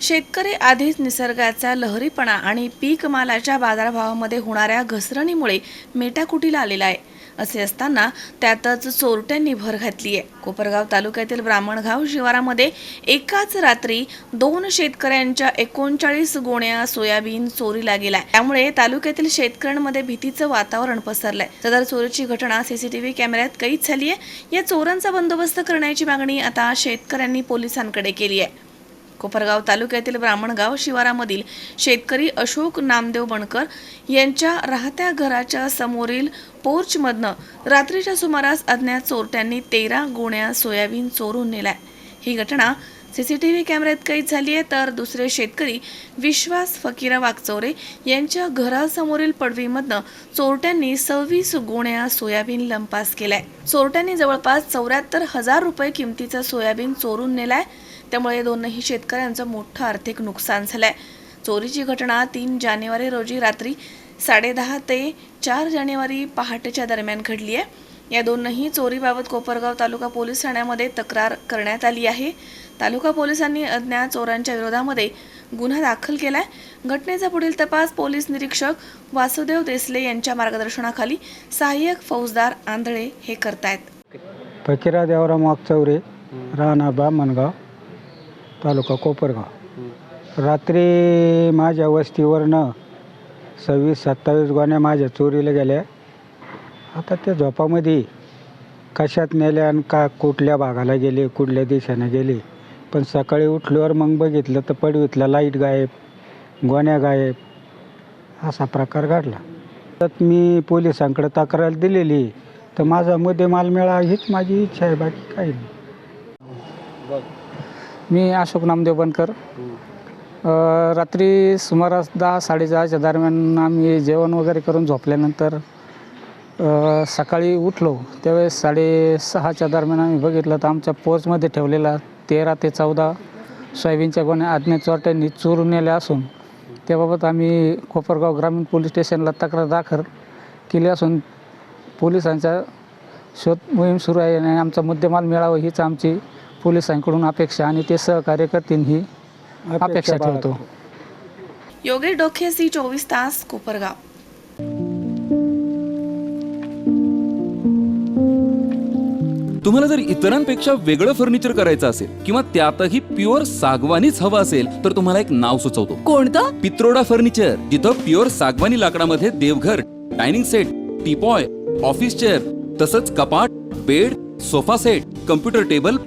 शेतकरी आधीच निसर्गाचा लहरीपणा आणि पीक मालाच्या बाजारभावामध्ये होणाऱ्या घसरणीमुळे मेटाकुटीला आलेला आहे. असे असताना त्यातच चोरट्यांनी भर घातली आहे. कोपरगाव तालुक्यातील ब्राह्मणगाव शिवारामध्ये एकाच रात्री दोन शेतकऱ्यांच्या एकोणचाळीस गोण्या सोयाबीन चोरीला गेलाय. त्यामुळे तालुक्यातील शेतकऱ्यांमध्ये भीतीचं वातावरण पसरलंय. सदर चोरीची घटना सीसीटीव्ही कॅमेऱ्यात कैद झाली आहे. या चोरांचा बंदोबस्त करण्याची मागणी आता शेतकऱ्यांनी पोलिसांकडे केली आहे. कोपरगाव तालुक्यातील ब्राह्मणगाव शिवारामधील शेतकरी अशोक नामदेव बनकर यांच्या राहत्या घराच्या समोरील पोर्चमधनं रात्रीच्या सुमारास अज्ञात चोरट्यांनी तेरा गोण्या सोयाबीन चोरून नेलाय. ही घटना सीसीटीव्ही कॅमेऱ्यात कैद झाली आहे. तर दुसरे शेतकरी विश्वास फकीरा वागचौरे यांच्या घरासमोरील पडवीमधनं चोरट्यांनी सव्वीस गोण्या सोयाबीन लंपास केलाय. चोरट्यांनी जवळपास चौऱ्याहत्तर हजार रुपये किमतीचं सोयाबीन चोरून नेलाय. त्यामुळे दोनही शेतकऱ्यांचं मोठं आर्थिक नुकसान झालंय. चोरीची घटना तीन जानेवारी रोजी रात्री साडेदहा ते चार जानेवारी पहाटेच्या दरम्यान घडली आहे या दोनही चोरीबाबत कोपरगाव तालुका पोलीस ठाण्यामध्ये तक्रार करण्यात आली आहे. तालुका पोलिसांनी अज्ञात चोरांच्या विरोधामध्ये गुन्हा दाखल केला आहे घटनेचा पुढील तपास पोलीस निरीक्षक वासुदेव देसले यांच्या मार्गदर्शनाखाली सहाय्यक फौजदार आंधळे हे करतायत. फकीरा देवराम वाघचौरे राहणार मनगाव. तालुका कोपरगाव. रात्री माझ्या वस्तीवरनं सव्वीस सत्तावीस गोण्या माझ्या चोरीला गेल्या. आता त्या झोपामध्ये कशात नेल्या आणि का कुठल्या भागाला गेले कुठल्या दिशेने गेले? पण सकाळी उठल्यावर मग बघितलं तर पडवीतला लाइट गायब गोण्या गायब असा प्रकार घडला. तर मी पोलिसांकडे तक्रार दिलेली. तर माझा मुद्देमाल मिळा हीच माझी इच्छा आहे बाकी काही नाही. मी अशोक नामदेव बनकर. रात्री सुमारास दहा साडेदहाच्या दरम्यान आम्ही जेवण वगैरे करून झोपल्यानंतर सकाळी उठलो. त्यावेळेस साडेसहाच्या दरम्यान आम्ही बघितलं तर आमच्या पोचमध्ये ठेवलेला तेरा ते चौदा सोयाबीनच्या गोण्या आज्ञा चोरट्यांनी चोरून नेल्या असून त्याबाबत आम्ही कोपरगाव ग्रामीण पोलीस स्टेशनला तक्रार दाखल केली असून पोलिसांचा शोध मोहीम सुरू आहे आणि आमचा मुद्देमाल मिळावा हीच आमची पोलिसांकडून अपेक्षा आणि ते सहकार्य करतील ही अपेक्षा ठेवतो. योगेश डोखे सी चोवीस तास कोपरगाव. तुम्हाला जर इतरांपेक्षा वेगळं फर्निचर करायचं असेल किंवा त्यातही प्युअर सागवानीच हवं असेल तर तुम्हाला एक नाव सुचवतो. कोणतं? पित्रोडा फर्निचर जिथं प्युअर सागवानी लाकडामध्ये देवघर dining set teapoy office chair तसंच कपाट bed sofa set computer table